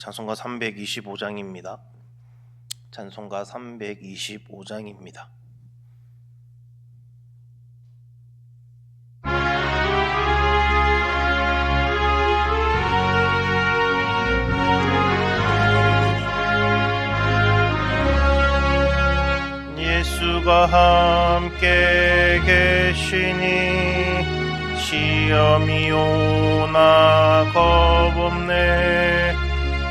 찬송가 325장입니다. 찬송가 325장입니다. 예수가 함께 계시니 시험이 오나 겁없네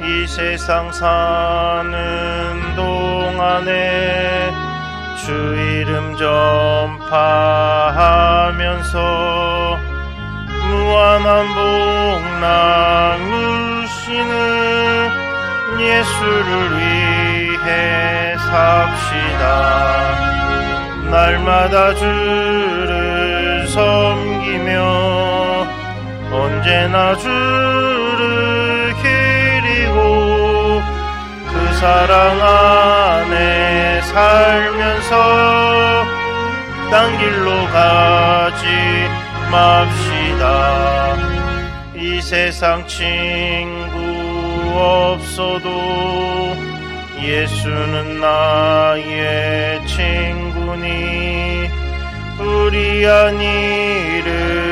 이 세상 사는 동안에 주 이름 전파하면서 무한한 복락 누시는 예수를 위해 삽시다. 날마다 주를 섬기며 언제나 주를 기리고 그 사랑 안에 살면서 딴 길로 가지 맙시다. 이 세상 친구 없어도 예수는 나의 친구니. 불의한 일을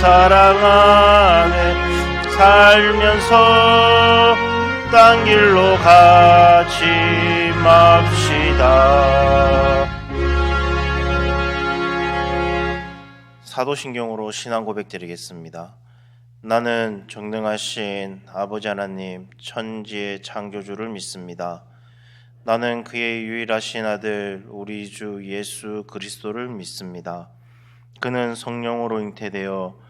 사랑 안에 살면서 딴 길로 가지 맙시다. 사도신경으로 신앙 고백 드리겠습니다. 나는 전능하신 아버지 하나님 천지의 창조주를 믿습니다. 나는 그의 유일하신 아들 우리 주 예수 그리스도를 믿습니다. 그는 성령으로 잉태되어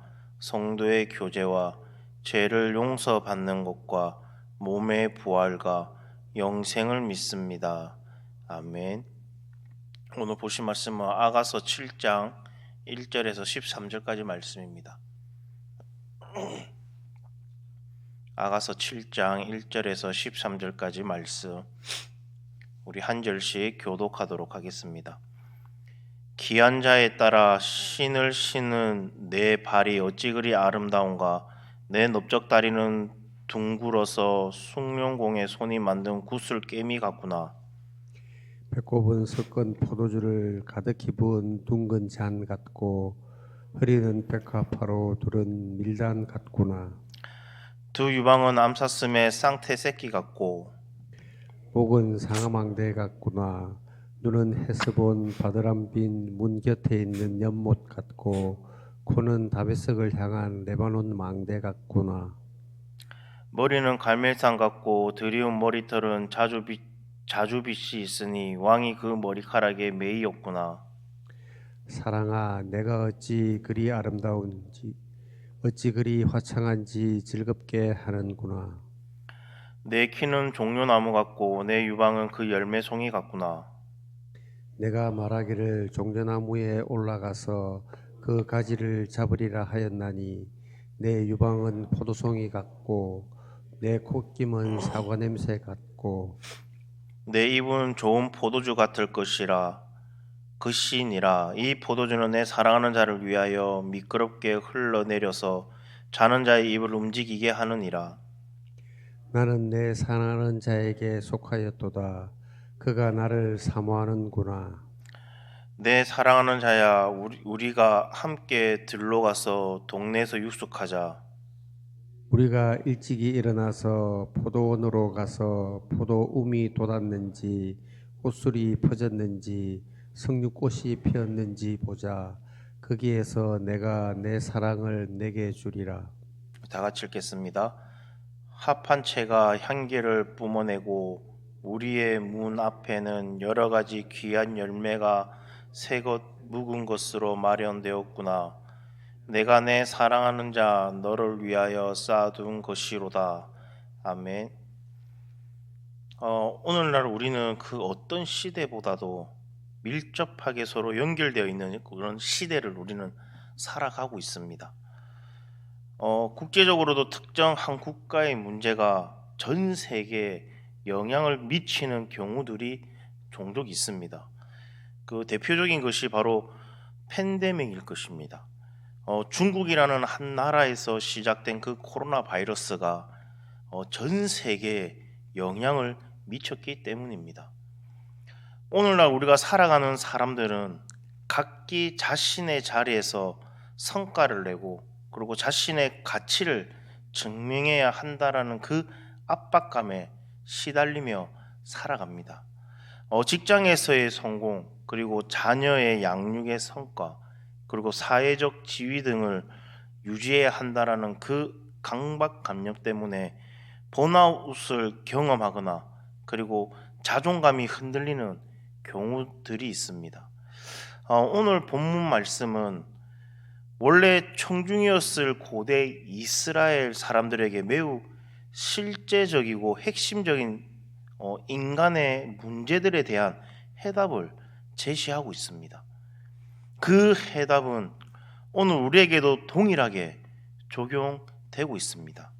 성도의 교제와 죄를 용서받는 것과 몸의 부활과 영생을 믿습니다. 아멘. 오늘 보신 말씀은 아가서 7장 1절에서 13절까지 말씀입니다. 아가서 7장 1절에서 13절까지 말씀 우리 한 절씩 교독하도록 하겠습니다. 기한 자에 따라 신을 신은 내 발이 어찌 그리 아름다운가 내 넓적 다리는 둥글어서 숭룡공의 손이 만든 구슬 깨미 같구나 배꼽은 섞은 포도주를 가득히 부은 둥근 잔 같고 허리는 백합화로 두른 밀단 같구나. 두 유방은 암사슴의 쌍태 새끼 같고 목은 상아망대 같구나. 눈은 헤스본 바드람빈 문 곁에 있는 연못 같고 코는 다베석을 향한 레바논 망대 같구나. 머리는 갈멜산 같고 드리운 머리털은 자주 빛 자주 빛이 있으니 왕이 그 머리카락에 매이었구나. 사랑아, 내가 어찌 그리 아름다운지, 어찌 그리 화창한지 즐겁게 하는구나. 내 키는 종려나무 같고 내 유방은 그 열매 송이 같구나. 내가 말하기를 종려나무에 올라가서 그 가지를 잡으리라 하였나니 내 유방은 포도송이 같고 내 콧김은 사과 냄새 같고 내 입은 좋은 포도주 같을 것이라. 그 시니라 이 포도주는 내 사랑하는 자를 위하여 미끄럽게 흘러내려서 자는 자의 입을 움직이게 하느니라. 나는 내 사랑하는 자에게 속하였도다. 그가 나를 사모하는구나. 내 사랑하는 자야 우리, 우리가 함께 들로 가서 동네에서 육숙하자. 우리가 일찍이 일어나서 포도원으로 가서 포도움이 돋았는지 꽃술이 퍼졌는지 석류꽃이 피었는지 보자. 거기에서 내가 내 사랑을 내게 주리라. 다 같이 읽겠습니다. 합한 채가 향기를 뿜어내고 우리의 문 앞에는 여러 가지 귀한 열매가 새것 묵은 것으로 마련되었구나. 내가 내 사랑하는 자 너를 위하여 쌓아둔 것이로다. 아멘. 어, 오늘날 우리는 그 어떤 시대보다도 밀접하게 서로 연결되어 있는 그런 시대를 우리는 살아가고 있습니다. 어, 국제적으로도 특정 한 국가의 문제가 전 세계에 영향을 미치는 경우들이 종종 있습니다. 그 대표적인 것이 바로 팬데믹일 것입니다. 어, 중국이라는 한 나라에서 시작된 그 코로나 바이러스가 어, 전 세계에 영향을 미쳤기 때문입니다. 오늘날 우리가 살아가는 사람들은 각기 자신의 자리에서 성과를 내고 그리고 자신의 가치를 증명해야 한다라는 그 압박감에 시달리며 살아갑니다. 어, 직장에서의 성공, 그리고 자녀의 양육의 성과, 그리고 사회적 지위 등을 유지해야 한다라는 그 강박감정 때문에 번아웃을 경험하거나 그리고 자존감이 흔들리는 경우들이 있습니다. 어, 오늘 본문 말씀은 원래 청중이었을 고대 이스라엘 사람들에게 매우 실제적이고 핵심적인 어, 인간의 문제들에 대한 해답을 제시하고 있습니다. 그 해답은 오늘 우리에게도 동일하게 적용되고 있습니다.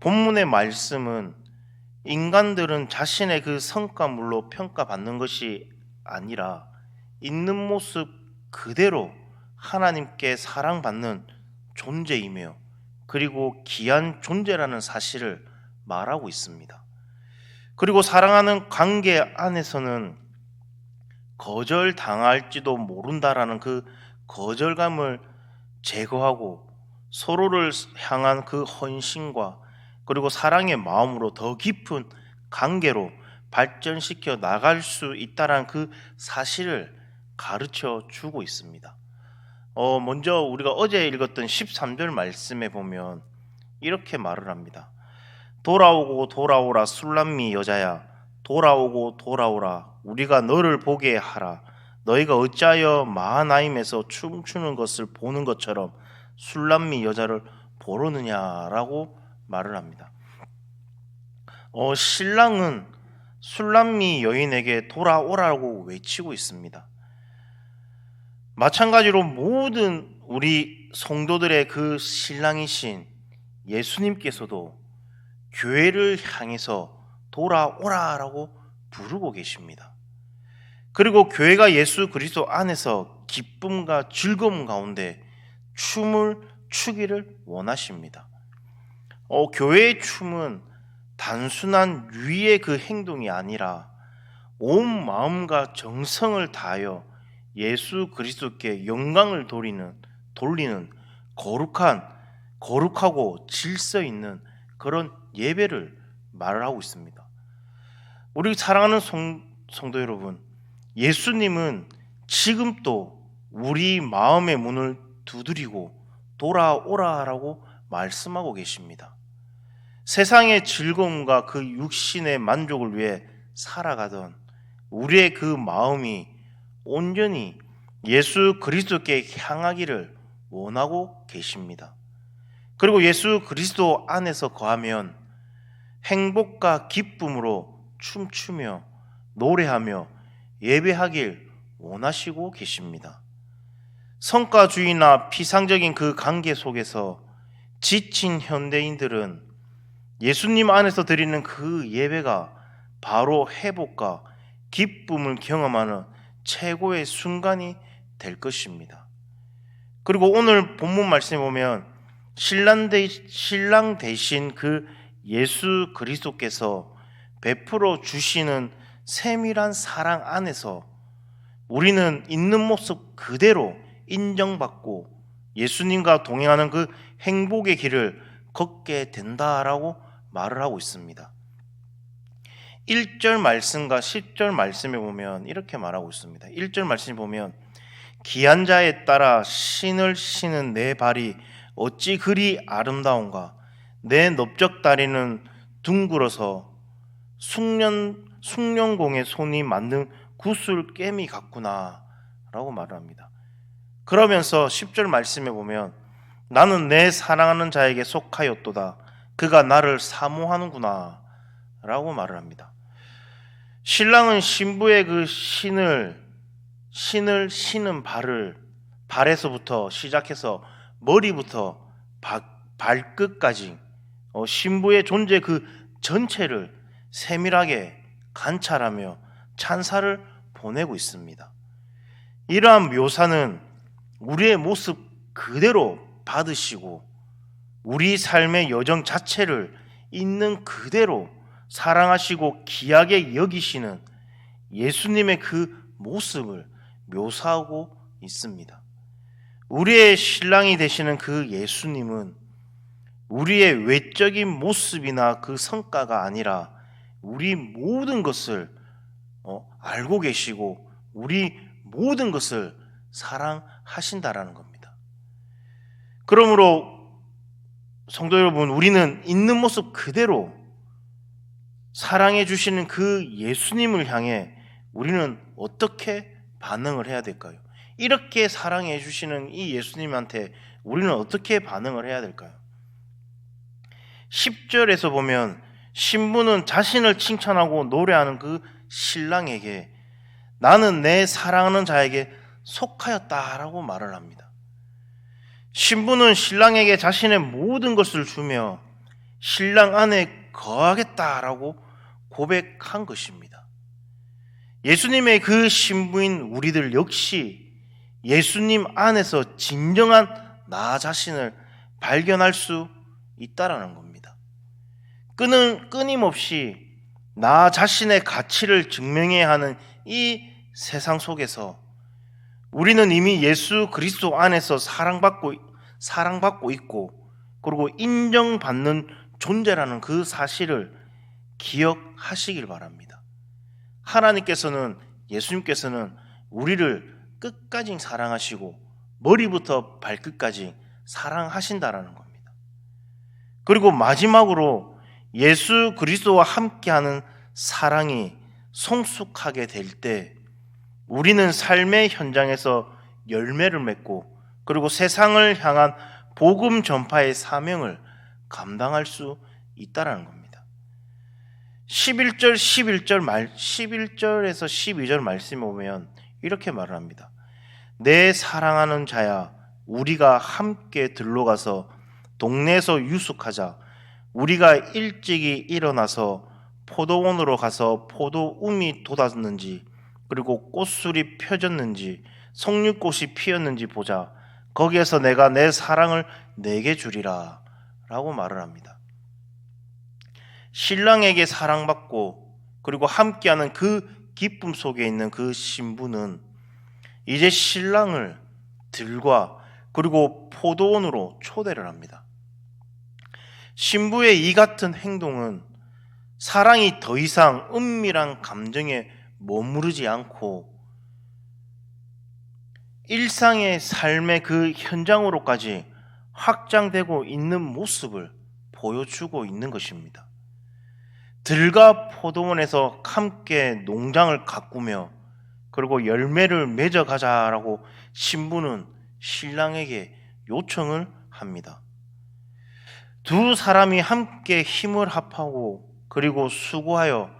본문의 말씀은 인간들은 자신의 그 성과물로 평가받는 것이 아니라 있는 모습 그대로 하나님께 사랑받는 존재이며 그리고 귀한 존재라는 사실을 말하고 있습니다. 그리고 사랑하는 관계 안에서는 거절 당할지도 모른다라는 그 거절감을 제거하고 서로를 향한 그 헌신과 그리고 사랑의 마음으로 더 깊은 관계로 발전시켜 나갈 수 있다라는 그 사실을 가르쳐 주고 있습니다. 어, 먼저 우리가 어제 읽었던 13절 말씀에 보면 이렇게 말을 합니다. 돌아오고 돌아오라 술람미 여자야 돌아오고 돌아오라 우리가 너를 보게 하라 너희가 어찌하여 마하나임에서 춤추는 것을 보는 것처럼 술람미 여자를 보러느냐라고 말을 합니다. 어, 신랑은 술람미 여인에게 돌아오라고 외치고 있습니다. 마찬가지로 모든 우리 성도들의 그 신랑이신 예수님께서도 교회를 향해서 돌아오라라고 부르고 계십니다. 그리고 교회가 예수 그리스도 안에서 기쁨과 즐거움 가운데 춤을 추기를 원하십니다. 어, 교회의 춤은 단순한 유의의 그 행동이 아니라 온 마음과 정성을 다하여 예수 그리스도께 영광을 돌리는 돌리는 거룩한 거룩하고 질서 있는 그런 예배를 말을 하고 있습니다. 우리 사랑하는 성, 성도 여러분, 예수님은 지금도 우리 마음의 문을 두드리고 돌아오라 라고 말씀하고 계십니다. 세상의 즐거움과 그 육신의 만족을 위해 살아가던 우리의 그 마음이 온전히 예수 그리스도께 향하기를 원하고 계십니다. 그리고 예수 그리스도 안에서 거하면 행복과 기쁨으로 춤추며 노래하며 예배하길 원하시고 계십니다. 성과주의나 피상적인 그 관계 속에서 지친 현대인들은 예수님 안에서 드리는 그 예배가 바로 회복과 기쁨을 경험하는 최고의 순간이 될 것입니다. 그리고 오늘 본문 말씀에 보면 신랑, 대, 신랑 대신 그 예수 그리스도께서 베풀어 주시는 세밀한 사랑 안에서 우리는 있는 모습 그대로 인정받고 예수님과 동행하는 그 행복의 길을 걷게 된다라고 말을 하고 있습니다. 1절 말씀과 10절 말씀에 보면 이렇게 말하고 있습니다. 1절 말씀에 보면 기한 자에 따라 신을 신은 내 발이 어찌 그리 아름다운가 내 넓적 다리는 둥글어서 숙련 숙련공의 손이 만든 구슬 깨미 같구나라고 말합니다. 그러면서 10절 말씀에 보면 나는 내 사랑하는 자에게 속하였도다. 그가 나를 사모하는구나. 라고 말을 합니다. 신랑은 신부의 그 신을, 신을 신은 발을, 발에서부터 시작해서 머리부터 바, 발끝까지 어, 신부의 존재 그 전체를 세밀하게 관찰하며 찬사를 보내고 있습니다. 이러한 묘사는 우리의 모습 그대로 받으시고 우리 삶의 여정 자체를 있는 그대로 사랑하시고 귀하게 여기시는 예수님의 그 모습을 묘사하고 있습니다. 우리의 신랑이 되시는 그 예수님은 우리의 외적인 모습이나 그 성과가 아니라 우리 모든 것을 어, 알고 계시고 우리 모든 것을 사랑하신다라는 겁니다. 그러므로 성도 여러분, 우리는 있는 모습 그대로 사랑해 주시는 그 예수님을 향해 우리는 어떻게 반응을 해야 될까요? 이렇게 사랑해 주시는 이 예수님한테 우리는 어떻게 반응을 해야 될까요? 10절에서 보면 신부는 자신을 칭찬하고 노래하는 그 신랑에게 나는 내 사랑하는 자에게 속하였다라고 말을 합니다. 신부는 신랑에게 자신의 모든 것을 주며 신랑 안에 거하겠다라고 고백한 것입니다. 예수님의 그 신부인 우리들 역시 예수님 안에서 진정한 나 자신을 발견할 수 있다라는 겁니다. 끊은 끊임없이 나 자신의 가치를 증명해야 하는 이 세상 속에서 우리는 이미 예수 그리스도 안에서 사랑받고 사랑받고 있고 그리고 인정받는 존재라는 그 사실을 기억하시길 바랍니다. 하나님께서는 예수님께서는 우리를 끝까지 사랑하시고 머리부터 발끝까지 사랑하신다라는 겁니다. 그리고 마지막으로 예수 그리스도와 함께하는 사랑이 성숙하게 될 때 우리는 삶의 현장에서 열매를 맺고 그리고 세상을 향한 복음 전파의 사명을 감당할 수 있다라는 겁니다. 11절 11절 말 11절에서 12절 말씀에 보면 이렇게 말을 합니다. 내 사랑하는 자야 우리가 함께 들러가서 동네에서 유숙하자 우리가 일찍이 일어나서 포도원으로 가서 포도움이 돋았는지 그리고 꽃술이 펴졌는지 석류꽃이 피었는지 보자 거기에서 내가 내 사랑을 내게 주리라 라고 말을 합니다. 신랑에게 사랑받고 그리고 함께하는 그 기쁨 속에 있는 그 신부는 이제 신랑을 들과 그리고 포도원으로 초대를 합니다. 신부의 이 같은 행동은 사랑이 더 이상 은밀한 감정에 머무르지 않고 일상의 삶의 그 현장으로까지 확장되고 있는 모습을 보여주고 있는 것입니다. 들과 포도원에서 함께 농장을 가꾸며 그리고 열매를 맺어가자라고 신부는 신랑에게 요청을 합니다. 두 사람이 함께 힘을 합하고 그리고 수고하여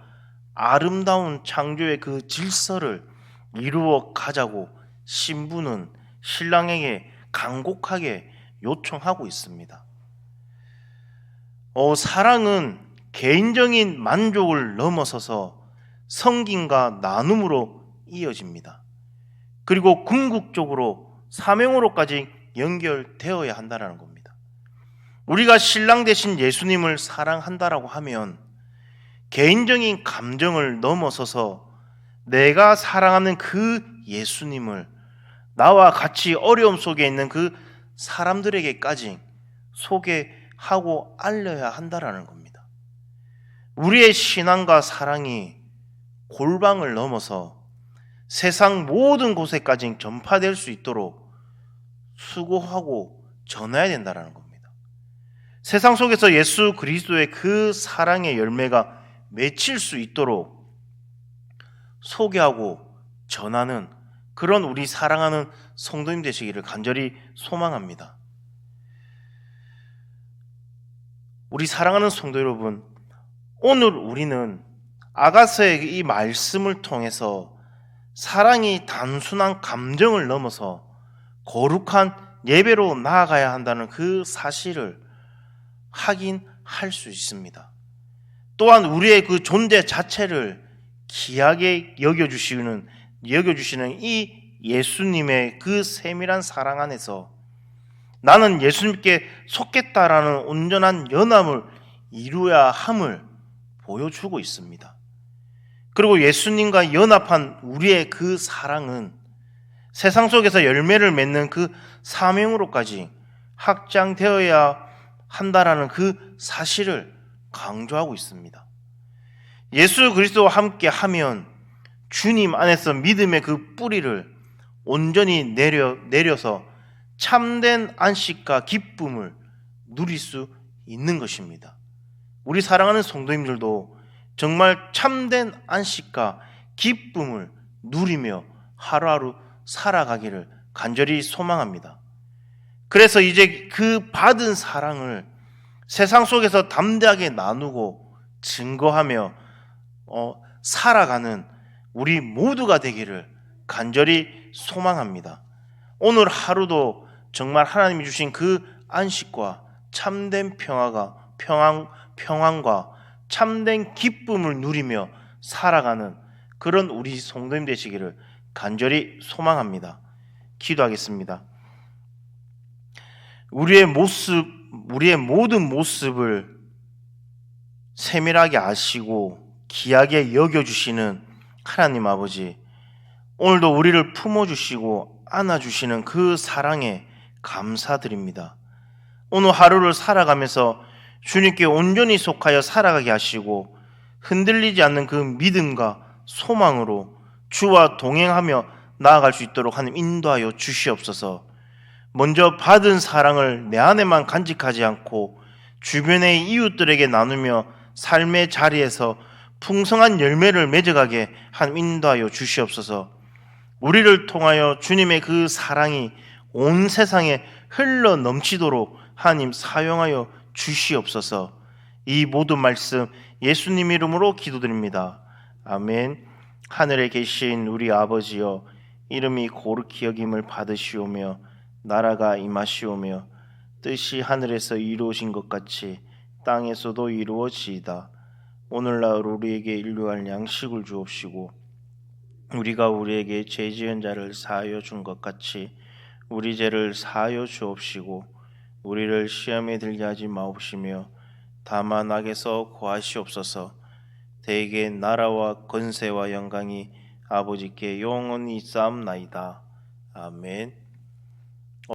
아름다운 창조의 그 질서를 이루어 가자고 신부는 신랑에게 간곡하게 요청하고 있습니다. 어, 사랑은 개인적인 만족을 넘어서서 성김과 나눔으로 이어집니다. 그리고 궁극적으로 사명으로까지 연결되어야 한다는 겁니다. 우리가 신랑 대신 예수님을 사랑한다라고 하면 개인적인 감정을 넘어서서 내가 사랑하는 그 예수님을 나와 같이 어려움 속에 있는 그 사람들에게까지 소개하고 알려야 한다라는 겁니다. 우리의 신앙과 사랑이 골방을 넘어서 세상 모든 곳에까지 전파될 수 있도록 수고하고 전해야 된다라는 겁니다. 세상 속에서 예수 그리스도의 그 사랑의 열매가 맺힐 수 있도록 소개하고 전하는 그런 우리 사랑하는 성도님 되시기를 간절히 소망합니다. 우리 사랑하는 성도 여러분, 오늘 우리는 아가서의 이 말씀을 통해서 사랑이 단순한 감정을 넘어서 거룩한 예배로 나아가야 한다는 그 사실을 확인할 수 있습니다. 또한 우리의 그 존재 자체를 귀하게 여겨주시는, 여겨주시는 이 예수님의 그 세밀한 사랑 안에서 나는 예수님께 속겠다라는 온전한 연합을 이루어야 함을 보여주고 있습니다. 그리고 예수님과 연합한 우리의 그 사랑은 세상 속에서 열매를 맺는 그 사명으로까지 확장되어야 한다라는 그 사실을 강조하고 있습니다. 예수 그리스도와 함께 하면 주님 안에서 믿음의 그 뿌리를 온전히 내려, 내려서 참된 안식과 기쁨을 누릴 수 있는 것입니다. 우리 사랑하는 성도님들도 정말 참된 안식과 기쁨을 누리며 하루하루 살아가기를 간절히 소망합니다. 그래서 이제 그 받은 사랑을 세상 속에서 담대하게 나누고 증거하며 어, 살아가는 우리 모두가 되기를 간절히 소망합니다. 오늘 하루도 정말 하나님이 주신 그 안식과 참된 평화가 평안 평안과 참된 기쁨을 누리며 살아가는 그런 우리 성도님 되시기를 간절히 소망합니다. 기도하겠습니다. 우리의 모습, 우리의 모든 모습을 세밀하게 아시고 귀하게 여겨주시는 하나님 아버지, 오늘도 우리를 품어주시고 안아주시는 그 사랑에 감사드립니다. 오늘 하루를 살아가면서 주님께 온전히 속하여 살아가게 하시고 흔들리지 않는 그 믿음과 소망으로 주와 동행하며 나아갈 수 있도록 하나님 인도하여 주시옵소서. 먼저 받은 사랑을 내 안에만 간직하지 않고 주변의 이웃들에게 나누며 삶의 자리에서 풍성한 열매를 맺어가게 하나님 인도하여 주시옵소서. 우리를 통하여 주님의 그 사랑이 온 세상에 흘러 넘치도록 하나님 사용하여 주시옵소서. 이 모든 말씀 예수님 이름으로 기도드립니다. 아멘. 하늘에 계신 우리 아버지여 이름이 고르키 여김을 받으시오며 나라가 임하시오며 뜻이 하늘에서 이루어진 것 같이 땅에서도 이루어지이다. 오늘날 우리에게 인류할 양식을 주옵시고 우리가 우리에게 죄 지은 자를 사하여 준 것 같이 우리 죄를 사하여 주옵시고 우리를 시험에 들게 하지 마옵시며 다만 악에서 구하시옵소서 대개 나라와 권세와 영광이 아버지께 영원히 쌓옵나이다. 아멘